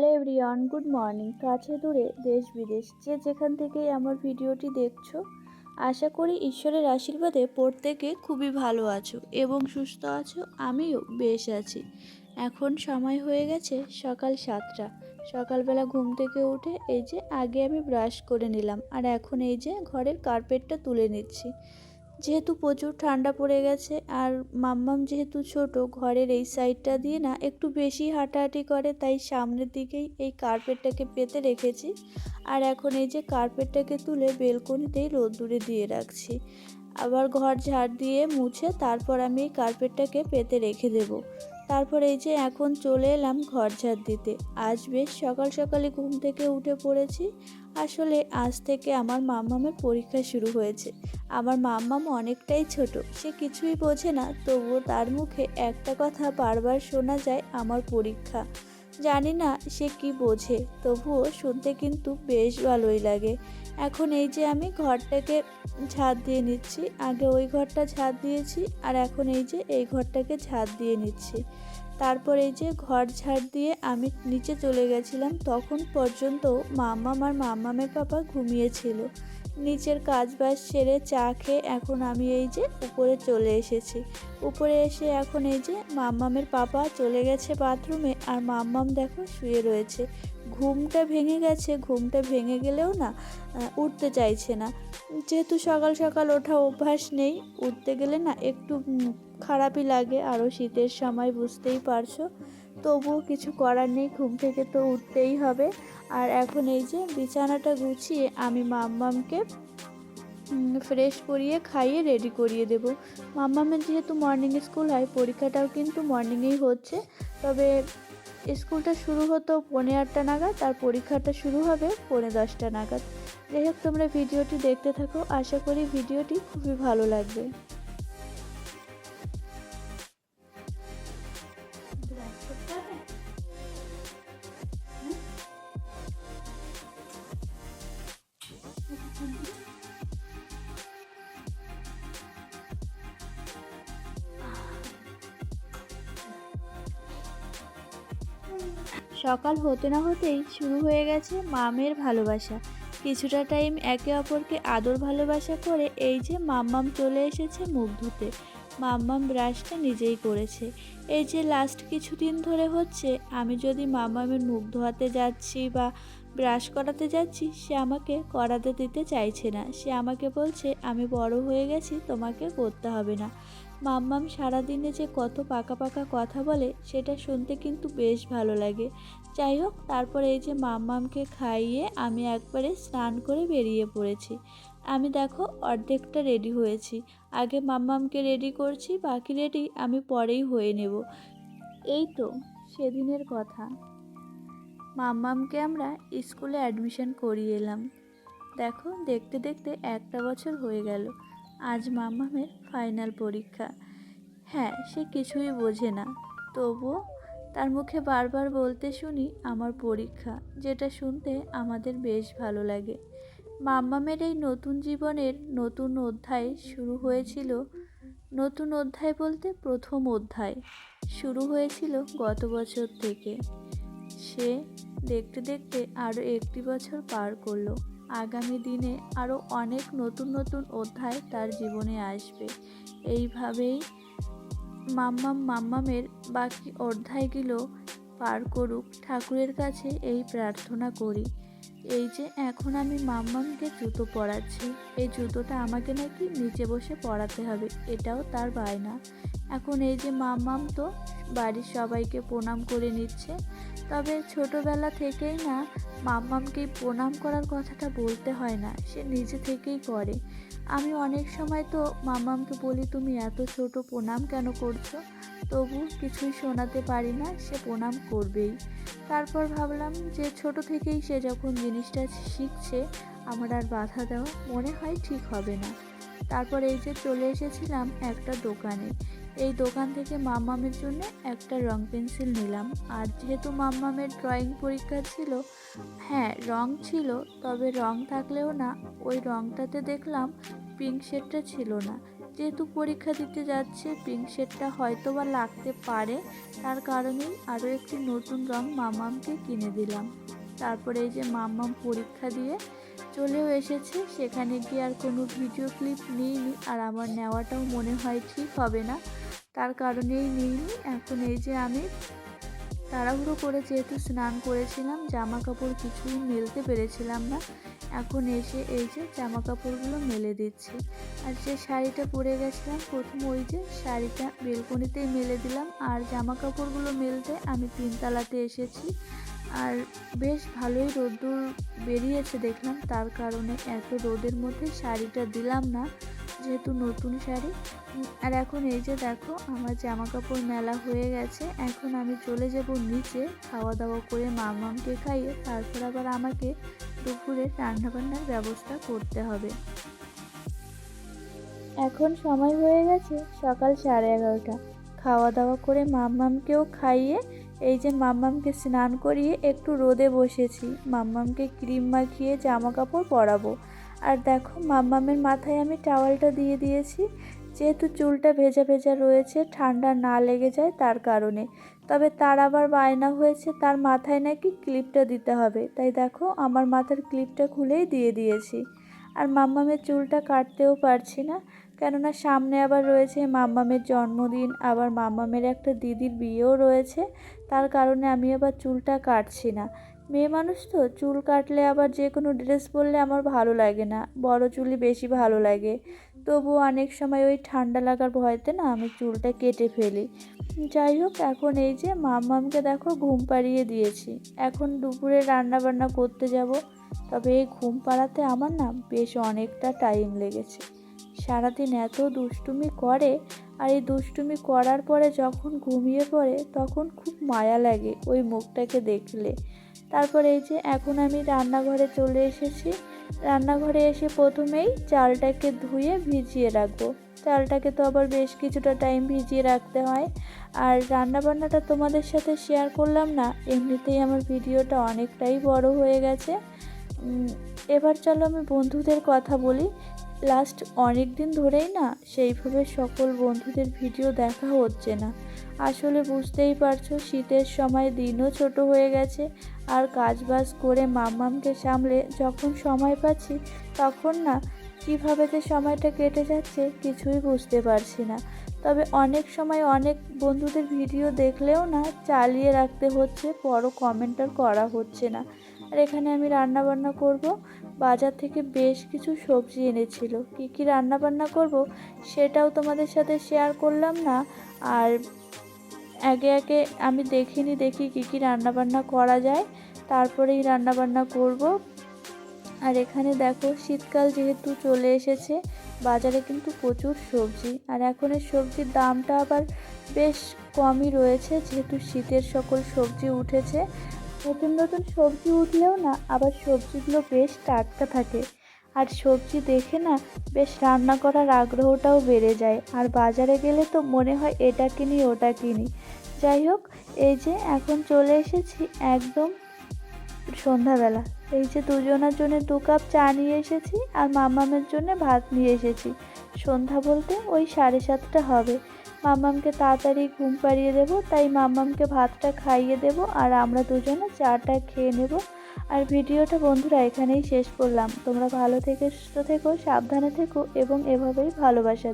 Hello everyone, good morning. কাছে দূরে দেশ বিদেশ। যে যেখান থেকেই আমার ভিডিওটি দেখছ, আশা করি ঈশ্বরের আশীর্বাদে প্রত্যেকে খুবই ভালো আছো এবং সুস্থ আছো, আমিও বেশ আছি। এখন সময় হয়ে গেছে সকাল সাতটা। সকালবেলা ঘুম থেকে উঠে এই যে আগে আমি ব্রাশ করে নিলাম, আর এখন এই যে ঘরের কার্পেটটা তুলে নিচ্ছি। যেহেতু প্রচুর ঠান্ডা পড়ে গেছে আর মাম্মাম যেহেতু ছোট, ঘরের এই সাইডটা দিয়ে না একটু বেশি হাঁটাহাঁটি করে, তাই সামনের দিকেই এই কার্পেটটাকে পেতে রেখেছি। আর এখন এই যে কার্পেটটাকে তুলে বেলকনিতেই রোদ্দুরে দিয়ে রাখছি। আবার ঘর ঝাড় দিয়ে মুছে তারপর আমি এই কার্পেটটাকে পেতে রেখে দেব। তারপর এই যে এখন চলে এলাম ঘর ঝাড় দিতে। আজ বেশ সকাল সকালে ঘুম থেকে উঠে পড়েছি। আসলে আজ থেকে আমার মাম্মামের পরীক্ষা শুরু হয়েছে। আমার মাম্মাম অনেকটাই ছোট, সে কিছুই বোঝে না, তবুও তার মুখে একটা কথা বারবার শোনা যায় আমার পরীক্ষা। জানি না সে কি বোঝে, তবুও শুনতে কিন্তু বেশ ভালোই লাগে। এখন এই যে আমি ঘরটাকে ছাদ দিয়ে নিচ্ছি, আগে ওই ঘরটা ছাদ দিয়েছি আর এখন এই যে এই ঘরটাকে ছাদ দিয়ে নিচ্ছি। তারপর এই যে ঘর ঝাড় দিয়ে আমি নিচে চলে গেছিলাম, তখন পর্যন্ত মাম্মাম আর মাম্মামের পাপা ঘুমিয়েছিল। নিচের কাজ বাজ সেরে চা খেয়ে এখন আমি এই যে উপরে চলে এসেছি। উপরে এসে এখন এই যে মাম্মামের পাপা চলে গেছে বাথরুমে আর মাম্মাম দেখো শুয়ে রয়েছে। ঘুমটা ভেঙে গেছে, ঘুমটা ভেঙে গেলেও না উঠতে চাইছে না। যেহেতু সকাল সকাল ওঠা অভ্যাস নেই, উঠতে গেলে না একটু খারাপই লাগে আরও শীতের সময় বুঝতেই পারছ। তবুও কিছু করার নেই, ঘুম থেকে তো উঠতেই হবে। আর এখন এই যে বিছানাটা গুছিয়ে আমি মাম্মামকে ফ্রেশ করিয়ে খাইয়ে রেডি করিয়ে দেব। মাম্মামের যেহেতু মর্নিং স্কুল হয়, পরীক্ষাটাও কিন্তু মর্নিংয়েই হচ্ছে। তবে স্কুলটা শুরু হতো পৌনে আটটা নাগাদ, আর পরীক্ষাটা শুরু হবে পৌনে দশটা নাগাদ। যাই হোক, তোমরা ভিডিওটি দেখতে থাকো। আশা করি ভিডিওটি খুবই ভালো লাগবে। সকাল হতে না হতেই শুরু হয়ে গেছে মামের ভালোবাসা। কিছুটা টাইম একে অপরকে আদর ভালোবাসা করে এই যে মাম্মাম চলে এসেছে মুখ ধুতে। মাম্মাম ব্রাশটা নিজেই করেছে। এই যে লাস্ট কিছুদিন ধরে হচ্ছে, আমি যদি মাম্মামের মুখ ধোয়াতে যাচ্ছি বা ব্রাশ করাতে যাচ্ছি, সে আমাকে করাতে দিতে চাইছে না। সে আমাকে বলছে, আমি বড় হয়ে গেছি, তোমাকে করতে হবে না। মাম্মাম সারাদিনে যে কত পাকা পাকা কথা বলে, সেটা শুনতে কিন্তু বেশ ভালো লাগে। যাই হোক, তারপর এই যে মাম্মামকে খাইয়ে আমি একবারে স্নান করে বেরিয়ে পড়েছি। আমি দেখো অর্ধেকটা রেডি হয়েছি। আগে মাম্মামকে রেডি করছি, বাকি রেডি আমি পরেই হয়ে নেব। এই তো সেদিনের কথা। মাম্মামকে আমরা স্কুলে অ্যাডমিশন করিয়ে এলাম। দেখো, দেখতে দেখতে একটা বছর হয়ে গেল। আজ মাম্মামের ফাইনাল পরীক্ষা। হ্যাঁ সে কিছুই বোঝে না। তবুও তার মুখে বারবার বলতে শুনি আমার পরীক্ষা, যেটা শুনতে আমাদের বেশ ভালো লাগে। মাম্মামের এই নতুন জীবনের নতুন অধ্যায় শুরু হয়েছিল, নতুন অধ্যায় বলতে প্রথম অধ্যায়। শুরু হয়েছিল গত বছর থেকে। সে দেখতে দেখতে আরও একটি বছর পার করল। আগামী দিনে আরও অনেক নতুন নতুন অধ্যায় তার জীবনে আসবে। এইভাবেই মাম্মাম মাম্মামের বাকি অধ্যায়গুলো পার করুক। ঠাকুরের কাছে এই প্রার্থনা করি। এই যে এখন আমি মাম্মামকে জুতো পরাচ্ছি। এই জুতোটা আমাকে নাকি নিচে বসে পরাতে হবে, এটাও তার বায়না। এখন এই যে মাম্মাম তো বাড়ির সবাইকে প্রণাম করে নিচ্ছে। তবে ছোটবেলা থেকেই না মাম্মামকে প্রণাম করার কথাটা বলতে হয় না, সে নিজে থেকেই করে। আমি অনেক সময় তো মামামকে বলি, তুমি এত ছোট প্রণাম কেন করছ? তবু কিছুই শোনাতে পারি না, সে প্রণাম করবেই। তারপর ভাবলাম যে ছোট থেকেই সে যখন জিনিসটা শিখছে, আমার আর বাধা দেওয়া মনে হয় ঠিক হবে না। তারপর এই যে চলে এসেছিলাম একটা দোকানে। এই দোকান থেকে মাম্মামের জন্য একটা রং পেন্সিল নিলাম। আর যেহেতু মাম্মামের ড্রয়িং পরীক্ষা ছিল হ্যাঁ রং ছিল, তবে রং থাকলেও না, ওই রংটাতে দেখলাম পিঙ্ক শেডটা ছিল না। যেহেতু পরীক্ষা দিতে যাচ্ছে, পিঙ্ক শেডটা হয়তো বা লাগতে পারে, তার কারণেই আরও একটি নতুন রং মামামকে কিনে দিলাম। তারপরে এই যে মামাম পরীক্ষা দিয়ে চলেও এসেছে, সেখানে গিয়ে আর কোনো ভিডিও ক্লিপ নিইনি, আর আমার নেওয়াটাও মনে হয় ঠিক হবে না। তার কারণেই নিইনি এখন এই যে আমি তাড়াহুড়ো করে যেহেতু স্নান করেছিলাম জামা কাপড় কিছুই মেলতে পেরেছিলাম না। এখন এসে এই যে জামা কাপড়গুলো মেলে দিচ্ছি। আর যে শাড়িটা পরে গেছিলাম, প্রথম ওই যে শাড়িটা বেলকনিতেই মেলে দিলাম। আর জামা কাপড়গুলো মেলতে আমি তিনতলাতে এসেছি। আর বেশ ভালোই রোদ্দুর বেরিয়েছে দেখলাম, তার কারণে এত রোদের মধ্যে শাড়িটা দিলাম না। যেহেতু নতুন শাড়ি আর এখন এই যে দেখো আমার জামা কাপড় মেলা হয়ে গেছে, এখন আমি চলে যাব নিচে খাওয়া দাওয়া করে মামামকে খাইয়ে, তারপর আবার আমাকে দুপুরে রান্নাবান্নার ব্যবস্থা করতে হবে। এখন সময় হয়ে গেছে সকাল সাড়ে এগারোটা। খাওয়া দাওয়া করে মাম্মামকেও খাইয়ে, এই যে মাম্মামকে স্নান করিয়ে একটু রোদে বসেছি। মাম্মামকে ক্রিম মাখিয়ে জামা কাপড় পরাবো। আর দেখো, মাম্মামের মাথায় আমি টাওয়ালটা দিয়ে দিয়েছি। যেহেতু চুলটা ভেজা ভেজা রয়েছে, ঠান্ডা না লেগে যায় তার কারণে। তবে তার আবার বায়না হয়েছে, তার মাথায় নাকি ক্লিপটা দিতে হবে। তাই দেখো, আমার মাথার ক্লিপটা খুলেই দিয়ে দিয়েছি। আর মাম্মামের চুলটা কাটতেও পারছি না, কেননা সামনে আবার রয়েছে মাম্মামের জন্মদিন, আবার মাম্মামের একটা দিদির বিয়েও রয়েছে। তার কারণে আমি আবার চুলটা কাটছি না। মেয়ে মানুষ তো, চুল কাটলে আবার যে কোনো ড্রেস পরলে আমার ভালো লাগে না, বড় চুলই বেশি ভালো লাগে। তবুও অনেক সময় ওই ঠান্ডা লাগার ভয়তে না আমি চুলটা কেটে ফেলি। যাই হোক, এখন এই যে মাম্মামকে দেখো ঘুম পাড়িয়ে দিয়েছি। এখন দুপুরে রান্না বান্না করতে যাব, তবে এই ঘুম পাড়াতে আমার না বেশ অনেকটা টাইম লেগেছে। সারাদিন এত দুষ্টুমি করে, আর এই দুষ্টুমি করার পরে যখন ঘুমিয়ে পড়ে, তখন খুব মায়া লাগে ওই মুখটাকে দেখলে। তারপরে এই যে এখন আমি রান্নাঘরে চলে এসেছি। রান্নাঘরে এসে প্রথমেই চালটাকে ধুয়ে ভিজিয়ে রাখব। চালটাকে তো আবার বেশ কিছুটা টাইম ভিজিয়ে রাখতে হয়। আর রান্নাবান্নাটা তোমাদের সাথে শেয়ার করলাম না, এমনিতেই আমার ভিডিওটা অনেকটাই বড় হয়ে গেছে। এবার চলো আমি বন্ধুদের কথা বলি। লাস্ট অনেক দিন ধরেই না সেইভাবে সকল বন্ধুদের ভিডিও দেখা হচ্ছে না। আসলে বুঝতেই পারছ, শীতের সময় দিনও ছোট হয়ে গেছে আর কাজবাজ করে মাম্মামকে সামলে যখন সময় পাচ্ছি, তখন না কীভাবে যে সময়টা কেটে যাচ্ছে কিছুই বুঝতে পারছি না। তবে অনেক সময় অনেক বন্ধুদের ভিডিও দেখলেও না চালিয়ে রাখতে হচ্ছে, বড় কমেন্ট আর করা হচ্ছে না। আর এখানে আমি রান্না বান্না করব, বাজার থেকে বেশ কিছু সবজি এনেছিল। কি কি রান্না বান্না করব সেটাও তোমাদের সাথে শেয়ার করলাম না। আর আগে আগে আমি দেখিনি, দেখি কি কি রান্না বান্না করা যায়। তারপরেই রান্না বান্না করব। আর এখানে দেখো, শীতকাল যেহেতু চলে এসেছে, বাজারে কিন্তু প্রচুর সবজি। আর এখন সবজির দামটা আবার বেশ কমই রয়েছে, যেহেতু শীতের সকল সবজি উঠেছে। নতুন নতুন সবজি উঠলেও না, আবার সবজিগুলো বেশ টাটকা থাকে। আর সবজি দেখে না, বেশ রান্না করার আগ্রহটাও বেড়ে যায়। আর বাজারে গেলে তো মনে হয়, এটা কিনি, ওটা কিনি। যাই হোক, এই যে এখন চলে এসেছি একদম সন্ধ্যাবেলা। এই যে দুজনের জন্য দু কাপ চা নিয়ে এসেছি আর মামামের জন্য ভাত নিয়ে এসেছি। সন্ধ্যা বলতে ওই সাড়ে সাতটা হবে। মামামকে তাড়াতাড়ি ঘুম পাড়িয়ে দেবো, তাই মামামকে ভাতটা খাইয়ে দেবো আর আমরা দুজনে চাটা খেয়ে নেব। আর ভিডিওটা বন্ধুরা এখানেই শেষ করলাম। তোমরা ভালো থেকে সুস্থ থেকো, সাবধানে থেকো এবং এভাবেই ভালোবাসা।